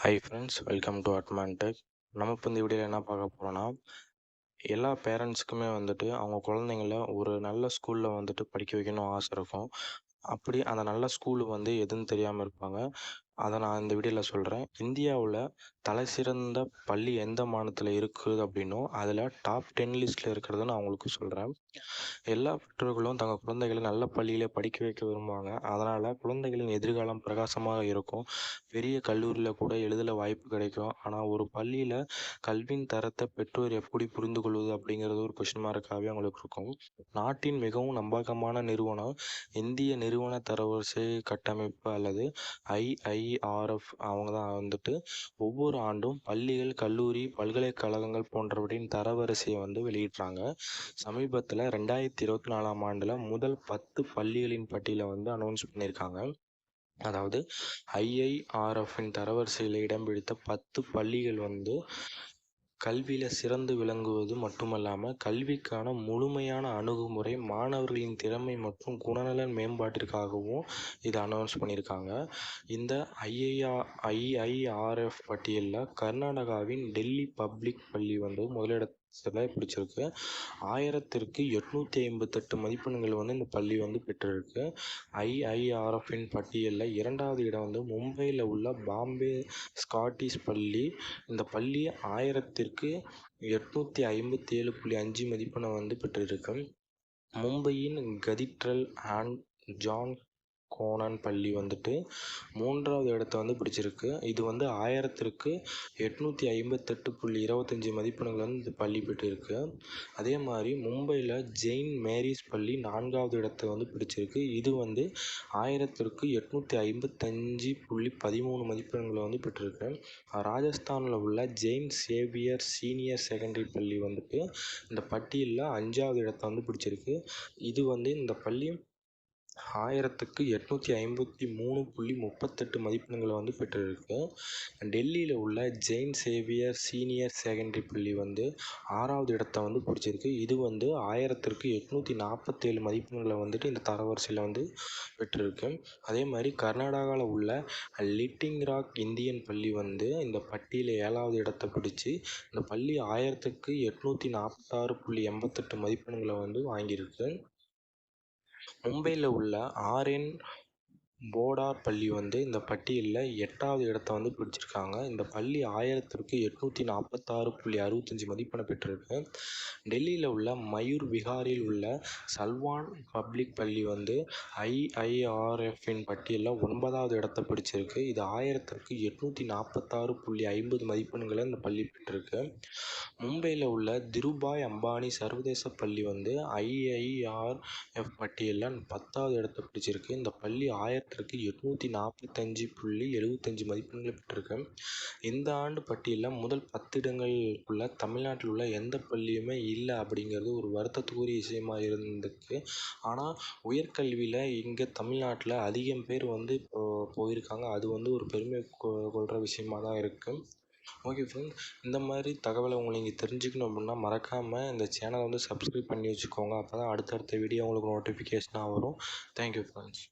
Hi friends welcome to Atman tech நம்ம இப்போ இந்த வீடியோவில் என்ன பார்க்க போகிறோன்னா எல்லா பேரண்ட்ஸுக்குமே வந்துட்டு அவங்க குழந்தைங்கள ஒரு நல்ல ஸ்கூலில் வந்துட்டு படிக்க வைக்கணும் ஆசை இருக்கும். அப்படி அந்த நல்ல ஸ்கூலு வந்து எதுன்னு தெரியாமல் இருப்பாங்க. அதை நான் இந்த வீடியோவில் சொல்கிறேன் இந்தியாவில் தலை சிறந்த பள்ளி எந்த மாநிலத்தில் இருக்குது அப்படின்னும் அதில் டாப் டென் லிஸ்ட்டில் இருக்கிறத நான் உங்களுக்கு சொல்கிறேன் எல்லா பெற்றோர்களும் தங்கள் குழந்தைகளை நல்ல பள்ளியிலே படிக்க வைக்க விரும்புவாங்க. அதனால் குழந்தைகளின் எதிர்காலம் பிரகாசமாக இருக்கும். பெரிய கல்லூரியில் கூட எளிதில் வாய்ப்பு கிடைக்கும். ஆனால் ஒரு பள்ளியில் கல்வியின் தரத்தை பெற்றோர் எப்படி புரிந்து கொள்வது அப்படிங்கிறது ஒரு கொஷின் மார்க்காகவே அவங்களுக்கு இருக்கும். நாட்டின் மிகவும் நம்பகமான நிறுவனம் இந்திய நிறுவன தரவரிசை கட்டமைப்பு அல்லது ஐஐ ஐஆர்எஃப் அவங்க தான் வந்துட்டு ஒவ்வொரு ஆண்டும் பள்ளிகள் கல்லூரி பல்கலைக்கழகங்கள் போன்றவற்றின் தரவரிசையை வந்து வெளியிடுறாங்க. சமீபத்தில் ரெண்டாயிரத்தி இருபத்தி நாலாம் ஆண்டில் முதல் பத்து பள்ளிகளின் பட்டியலை வந்து அனௌன்ஸ் பண்ணியிருக்காங்க. அதாவது ஐஐஆர்எஃப்பின் தரவரிசையில் இடம் பிடித்த பத்து பள்ளிகள் வந்து கல்வியில் சிறந்து விளங்குவது மட்டுமல்லாமல் கல்விக்கான முழுமையான அணுகுமுறை மாணவர்களின் திறமை மற்றும் குணநலன் மேம்பாட்டிற்காகவும் இதை அனௌன்ஸ் பண்ணியிருக்காங்க. இந்த ஐஐஆர் ஐஐஆர்எஃப் பட்டியலில் கர்நாடகாவின் டெல்லி பப்ளிக் பள்ளி வந்து முதலிடத்தில் பிடிச்சிருக்கு. ஆயிரத்திற்கு எட்நூற்றி ஐம்பத்தெட்டு மதிப்பெண்கள் வந்து இந்த பள்ளி வந்து பெற்றிருக்கு. ஐஐஆர்எஃப்பின் பட்டியலில் இரண்டாவது இடம் வந்து மும்பையில் உள்ள பாம்பே ஸ்காட்டிஷ் பள்ளி. இந்த பள்ளி ஆயிரத்திற்கு எட்நூற்றி ஐம்பத்தி ஏழு புள்ளி அஞ்சு மதிப்பெண்ணை வந்து பெற்றிருக்கு. மும்பையின் கதிட்ரல் அண்ட் ஜான் கோனான் பள்ளி வந்துட்டு மூன்றாவது இடத்த வந்து பிடிச்சிருக்கு. இது வந்து ஆயிரத்திற்கு எட்நூற்றி ஐம்பத்தெட்டு புள்ளி இருபத்தஞ்சி மதிப்பெண்கள் வந்து இந்த பள்ளி பெற்றிருக்கு. அதே மாதிரி மும்பையில் ஜெயின் மேரிஸ் பள்ளி நான்காவது இடத்த வந்து பிடிச்சிருக்கு. இது வந்து ஆயிரத்திற்கு எட்நூற்றி ஐம்பத்தஞ்சு புள்ளி பதிமூணு மதிப்பெண்களை வந்து பெற்றிருக்கு. ராஜஸ்தானில் உள்ள ஜெயின் சேவியர் சீனியர் செகண்டரி பள்ளி வந்துட்டு இந்த பட்டியலில் அஞ்சாவது இடத்த வந்து பிடிச்சிருக்கு. இது வந்து இந்த பள்ளி ஆயிரத்துக்கு எட்நூற்றி ஐம்பத்தி மூணு புள்ளி முப்பத்தெட்டு மதிப்பெண்களை வந்து பெற்றிருக்கு டெல்லியில் உள்ள ஜெயின் சேவியர் சீனியர் செகண்டரி பள்ளி வந்து ஆறாவது இடத்த வந்து பிடிச்சிருக்கு. இது வந்து ஆயிரத்திற்கு எட்நூற்றி நாற்பத்தேழு மதிப்பெண்களை வந்துட்டு இந்த தரவரிசையில் வந்து பெற்றிருக்கு. அதே மாதிரி கர்நாடகாவில் உள்ள லிட்டிங் ராக் இந்தியன் பள்ளி வந்து இந்த பட்டியலில் ஏழாவது இடத்தை பிடிச்சி இந்த பள்ளி ஆயிரத்துக்கு எட்நூற்றி நாற்பத்தாறு புள்ளி எண்பத்தெட்டு மதிப்பெண்களை வந்து வாங்கியிருக்கு. மும்பையில் உள்ள ஆர்என் போடார் பள்ளி வந்து இந்த பட்டியலில் எட்டாவது இடத்த வந்து பிடிச்சிருக்காங்க. இந்த பள்ளி ஆயிரத்திற்கு எட்நூற்றி நாற்பத்தாறு புள்ளி அறுபத்தஞ்சி மதிப்பெண் பெற்றிருக்கு. டெல்லியில் உள்ள மயூர் விஹாரில் உள்ள சல்வான் பப்ளிக் பள்ளி வந்து ஐஐஆர்எஃப்பின் பட்டியலில் ஒன்பதாவது இடத்த பிடிச்சிருக்கு. இது ஆயிரத்திற்கு எட்நூற்றி நாற்பத்தாறு புள்ளி ஐம்பது மதிப்பெண்களை இந்த பள்ளி பெற்றிருக்கு. மும்பையில் உள்ள திருபாய் அம்பானி சர்வதேச பள்ளி வந்து ஐஐஆர்எஃப் பட்டியலில் பத்தாவது இடத்த பிடிச்சிருக்கு. இந்த பள்ளி ஆயிரத்தி பெற்றிருக்கு. எட்நூற்றி நாற்பத்தஞ்சு புள்ளி எழுபத்தஞ்சு மதிப்பெண்களை பெற்றிருக்கு. இந்த ஆண்டு பட்டியலில் முதல் பத்து இடங்களுக்குள்ள தமிழ்நாட்டில் உள்ள எந்த பள்ளியுமே இல்லை அப்படிங்கிறது ஒரு வருத்தத்துக்குரிய விஷயமா இருந்திருக்கு. ஆனால் உயர்கல்வியில் இங்கே தமிழ்நாட்டில் அதிகம் பேர் வந்து இப்போ போயிருக்காங்க. அது வந்து ஒரு பெருமை கொள்கிற விஷயமா தான் இருக்குது ஓகே ஃப்ரெண்ட்ஸ் இந்த மாதிரி தகவலை உங்களை நீங்கள் தெரிஞ்சுக்கணும் அப்படின்னா மறக்காமல் இந்த சேனலை வந்து சப்ஸ்கிரைப் பண்ணி வச்சுக்கோங்க. அப்போ தான் அடுத்தடுத்த வீடியோ உங்களுக்கு நோட்டிஃபிகேஷனாக வரும். Thank you friends